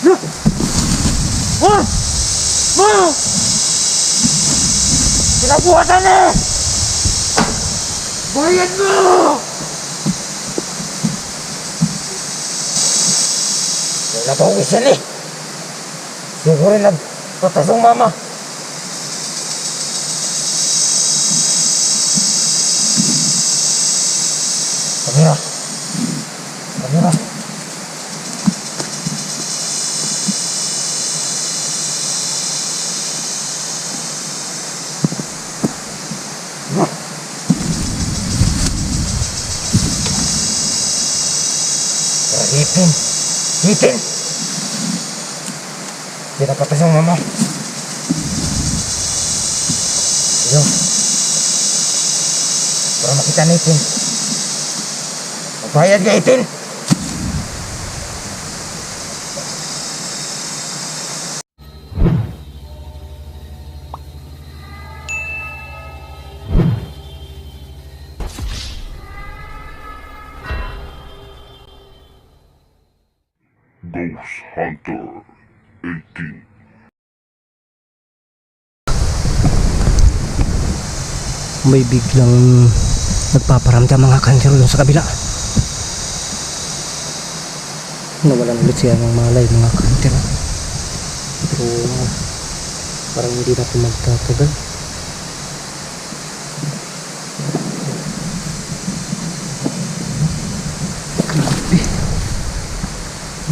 Ma! Ma! Pinabuhatan eh! Bayad mo! Wala pa akong isan eh. Siguro nagpatas ang mama. Kamera. Kamera. Ipin. Ipin. Pinapatas ang mama. Yun. Para makita na Ipin. Magbayad ka Ipin. Hunter 18. may biglang nagpaparamdam mga kanser dun sa kabila. Nawalan ulit siya ng malay mga kanser pero parang hindi na ito magtatagal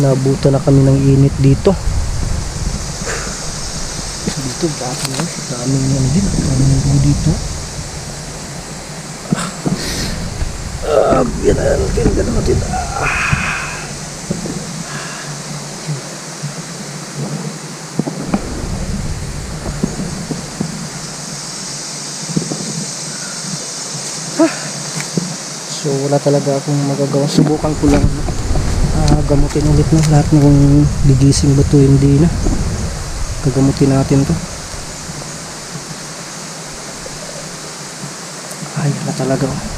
nabuta na kami ng init dito dito grabe na daming ano din daming ano dito Ah, yan na natin, ganun natin. Ah. So wala talaga akong magagawa. Subukan ko lang gamutin ulit na lahat ng gigising ba hindi na. Gagamutin natin to. Ay, wala talaga. oh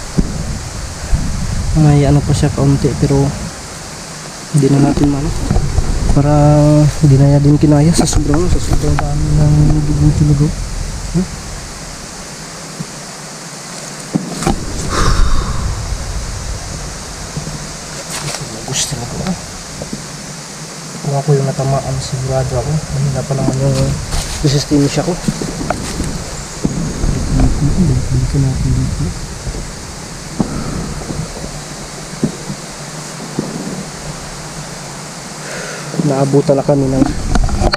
may ano pa siya kaunti pero hindi na natin ano para hindi na din kinaya sa sobrang sa sobrang dami ng dugong tulugo huh? gusto na ko kung ako yung natamaan sigurado ako. Mahina pa naman yung resistensya ko balikan natin dito naabutan na kami ng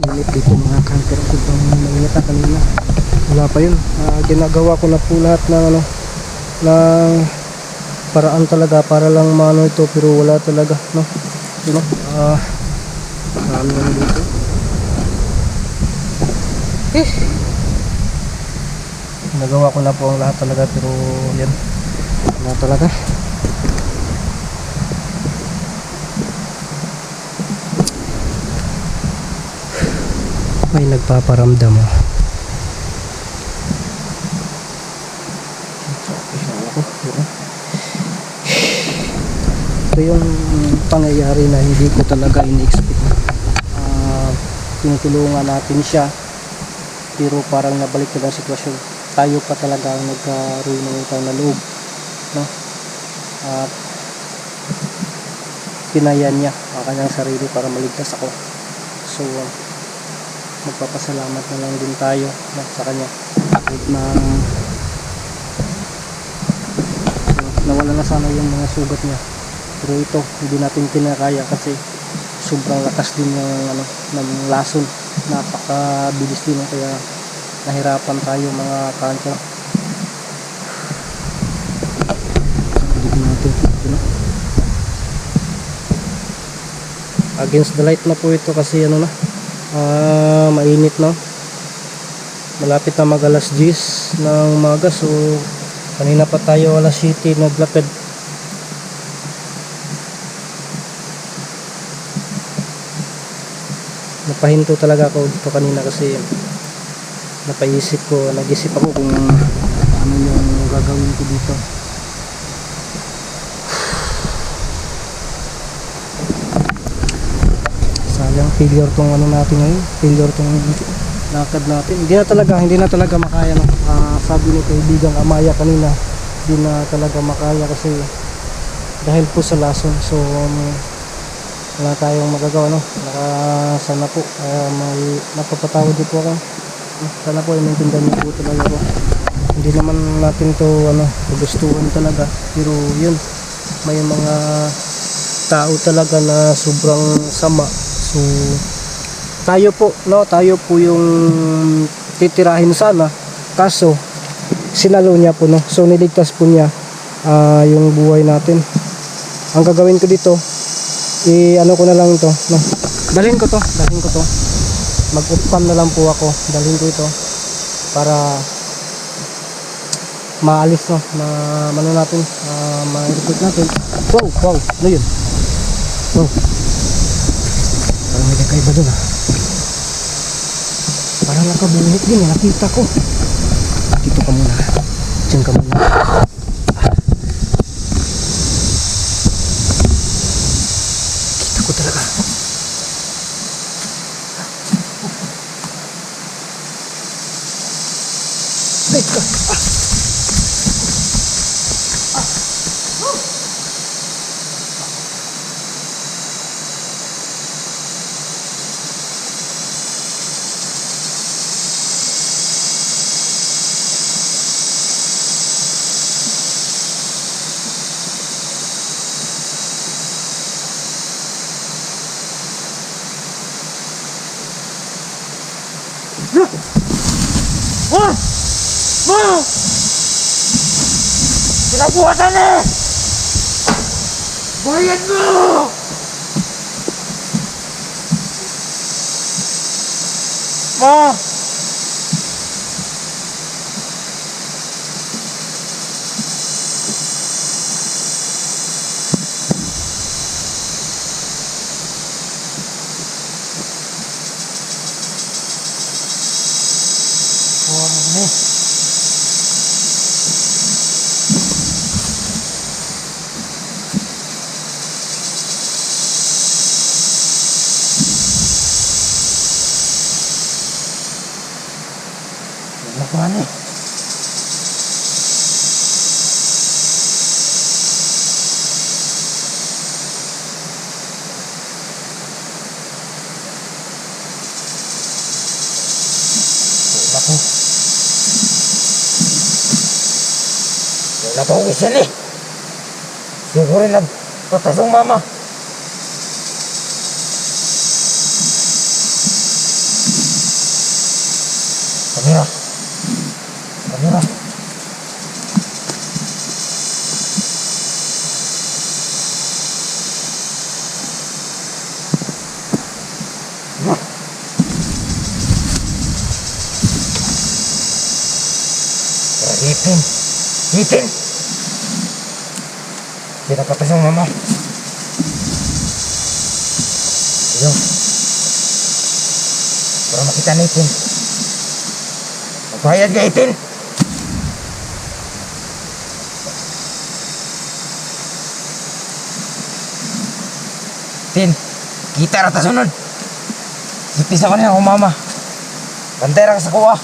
init dito mga kanker. Sobrang mainit na kanina. Wala pa yun. Ah, ginagawa ko na po lahat ng ano ng paraan talaga para lang mano ito pero wala talaga no? You know ah marami na dito eh nagawa ko na po ang lahat talaga pero yan wala talaga may nagpaparamdam oh. Ito yung pangyayari na hindi ko talaga in-expect. Tinutulungan natin siya pero parang nabalik na ang sitwasyon. Tayo pa talaga ang nagkaroon ng utang na loob. No? At kinaya niya ang kanyang sarili para maligtas ako. So, ah, magpapasalamat na lang din tayo no, sa kanya kahit na nawala na sana yung mga sugat niya pero ito hindi natin kinakaya kasi sobrang lakas din yung ano, ng lason. Napakabilis din kaya nahirapan tayo mga kanto. Against the light na po ito kasi ano na? Ah, mainit na malapit na mag alas 10 ng umaga so kanina pa tayo alas 7 naglakad napahinto talaga ako dito kanina kasi napaisip ko nag-isip ako kung ano yung gagawin ko dito Talagang failure tong ano natin ngayon. Failure tong lakad natin. Hindi na talaga, hindi na talaga makaya. No? Ah, sabi ni kaibigang Amaya kanina, hindi na talaga makaya kasi dahil po sa lason. So, um, wala tayong magagawa. No? Naka, sana po, ah, may napapatawad din po ako. Sana po, ay maintindihan niyo po talaga po. Hindi naman natin to ano, gustuhan talaga. Pero yun, may mga tao talaga na sobrang sama. So, tayo po, no, tayo po yung titirahin sana. Kaso, sinalo niya po, no. So, niligtas po niya ah, yung buhay natin. Ang gagawin ko dito, i ano ko na lang to, no. Dalhin ko to, dalhin ko to. Mag-upcam na lang po ako. Dalhin ko ito para maalis no? Na ano natin uh, ma-report natin. Wow wow. Ano yun? Wow. Parang may kakaiba dun ah. Parang nakabuhit din eh. Nakita ko. Dito ka muna. Dyan ka muna Ma! Ma! Pinabuhatan eh! Bayad mo! Ma! Oh, Naku. Wala pa akong isa eh. Siguro nagpatas ang mama. Kamera. Ipin. Ipin. Pinapatas ang mama. Yung. Para makita na Ipin. Magbayad ka Ipin. Tin, kita rata sunod. Ipis ako niya kung mama. Bantera ka sa kuwa.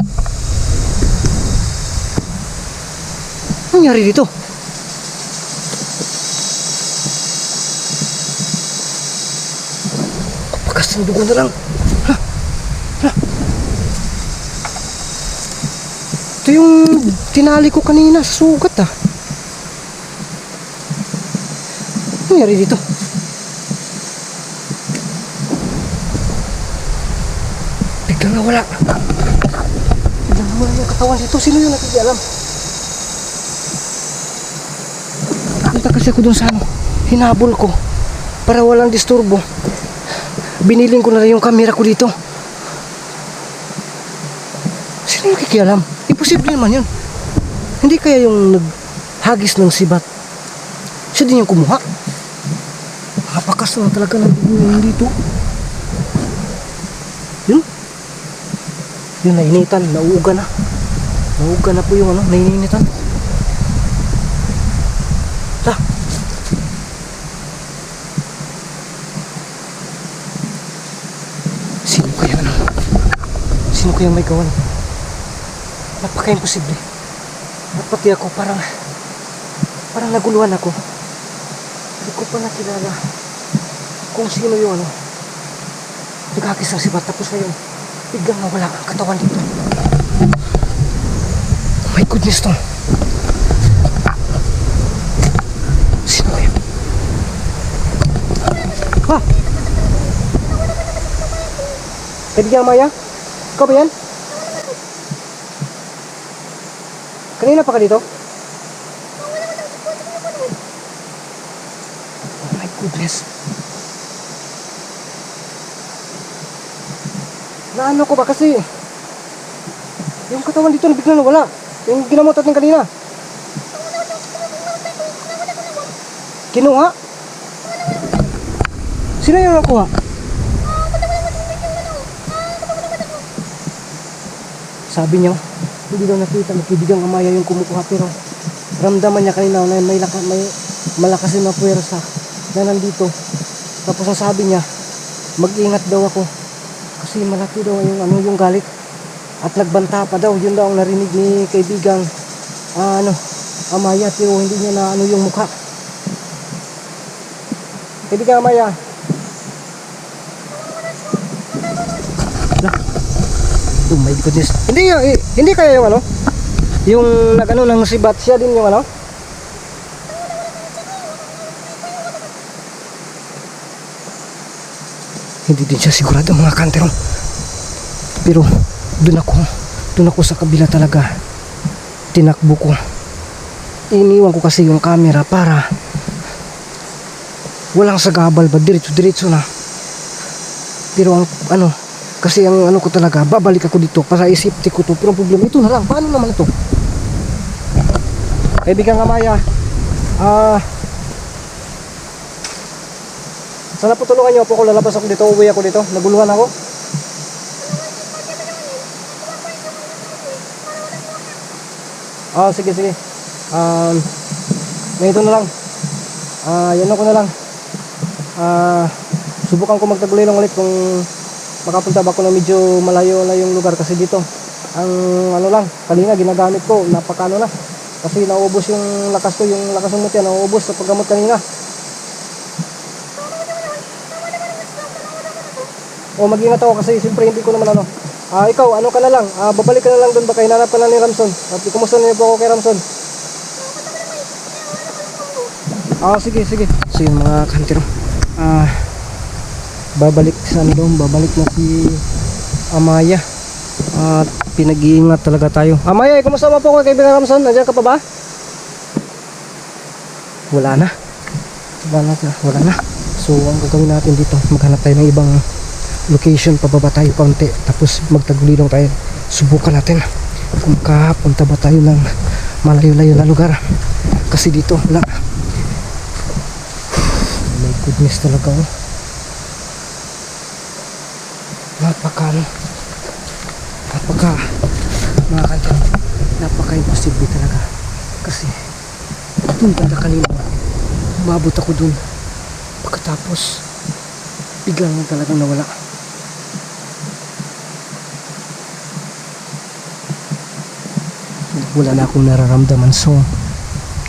Ano nangyari dito? Bakas ng dugo na lang. Ha? Ito yung tinali ko kanina sa sugat ah. Ano nangyari dito? Biglang nawala. Biglang nawala yung katawan dito. Sino yung nakikialam? Punta kasi ako dun sa ano. Hinabol ko. Para walang disturbo. Biniling ko na rin yung camera ko dito. Sino yung nakikialam? Imposible naman yun. Hindi kaya yung naghagis ng sibat. Siya din yung kumuha. Napakas na talaga ng dito. Yun. Yun, nainitan. Nauuga na. Nauuga na po yung ano, naininitan. La. Sino kaya ano? Sino kaya may gawan? Napaka-imposible. At pati ako parang parang naguluhan ako. Hindi ko pa nakilala kung sino yung ano. Nagkakis ng sibat tapos ngayon biglang nawala ang katawan dito. Oh my goodness to. Sino kaya? Ha? Kaibigan Maya? Ikaw ba yan? Kanina pa ka dito? Oh my goodness. Naano ko ba kasi yung katawan dito na bigla nawala. Yung ginamot natin kanina. Kinuha? Sino yung nakuha? Sabi niya, hindi daw nakita, magkibigang amaya yung kumukuha pero ramdaman niya kanina na may, laka, may malakas na puwersa na nandito. Tapos sasabi niya, mag-ingat daw ako kasi malaki daw yung ano yung galit. At nagbanta pa daw yun daw ang narinig ni kaibigang ah, ano Amaya pero hindi niya na ano yung mukha. Kaibigang Amaya. Oh my goodness. Hindi eh, hindi kaya yung ano? Yung nagano ng sibat siya din yung ano hindi din siya sigurado mga kantero pero doon ako doon ako sa kabila talaga. Tinakbo ko. Iniwan ko kasi yung camera para walang sagabal ba? Diretso diretso na. Pero ang ano kasi ang ano ko talaga babalik ako dito para isipti ko to. Pero ang problema ito na lang. Paano naman ito? Kaibigan nga Maya ah sana po tulungan niyo po ako lalabas ako dito uwi ako dito naguluhan ako Ah, sige, sige. Um, ganito na lang. Ah, yan ako na lang. Ah, subukan ko magtagulilong ulit kung makapunta ba ako ng medyo malayo na yung lugar kasi dito. Ang ano lang, kanina ginagamit ko, napakano na. Kasi naubos yung lakas ko, yung lakas ng mutya, naubos sa paggamot kanina. O mag-ingat ako kasi siyempre hindi ko naman ano. Ah, ikaw, ano ka na lang? Ah, babalik ka na lang doon baka hinanap ka na ni Ramson. At kumusta niyo po ako kay Ramson? Ah, sige, sige. So yung mga kantero. Ah, babalik sa ano doon, babalik na si Amaya. At pinag-iingat talaga tayo. Amaya, kumusta mo po kay Kaibigan Ramson? Nandiyan ka pa ba? Wala na. Wala na, wala na. So, ang gagawin natin dito, maghanap tayo ng ibang location pababa tayo kaunti tapos magtagulilong tayo. Subukan natin kung makapunta ba tayo ng malayo-layo na lugar. Kasi dito wala. My goodness talaga oh. Napaka ano napaka mga kanta napaka imposible talaga. Kasi dun banda kanina umabot ako dun. Pagkatapos biglang talagang nawala wala na akong nararamdaman so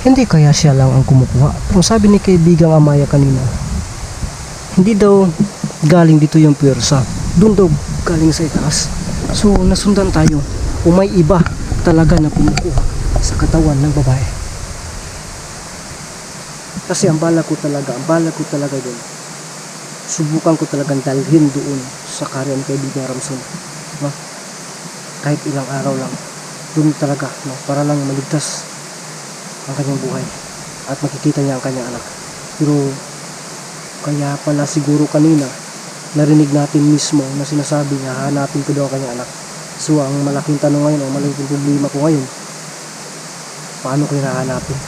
hindi kaya siya lang ang kumukuha. Pero sabi ni kaibigang Amaya kanina hindi daw galing dito yung pwersa doon daw galing sa itaas. So nasundan tayo. O may iba talaga na kumukuha sa katawan ng babae. Kasi ang bala ko talaga ang bala ko talaga doon subukan ko talagang dalhin doon sa karyan kaibigang Ramson. No? kahit ilang araw lang doon talaga no? para lang maligtas ang kanyang buhay at makikita niya ang kanyang anak. Pero kaya pala siguro kanina narinig natin mismo na sinasabi niya hanapin ko daw ang kanyang anak. So ang malaking tanong ngayon o malaking problema ko ngayon paano ko yung hahanapin?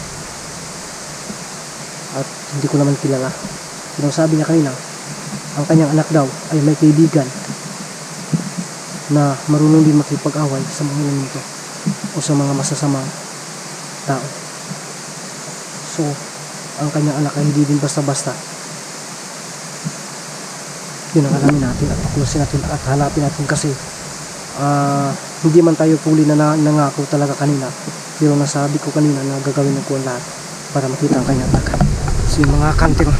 At hindi ko naman kilala. Pero sabi niya kanina ang kanyang anak daw ay may kaibigan na marunong din makipag-away sa mga elemento o sa mga masasamang tao. So, ang kanyang anak ay hindi din basta-basta. Yun ang alamin natin at tuklasin natin at hanapin natin kasi ah, hindi man tayo puli na na- nangako talaga kanina pero nasabi ko kanina na gagawin ko ang lahat para makita ang kanyang anak. So, yung mga kanting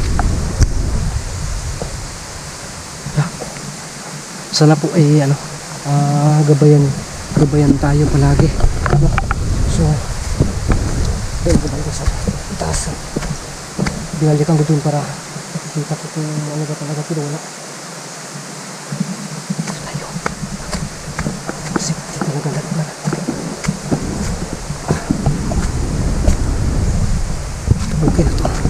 sana po ay ano ah gabayan gabayan tayo palagi ano? so gabayan ko sa taas binalikan ko dun para kita ko kung ano ba talaga pero wala tayo kasi hindi talaga lahat na okay na to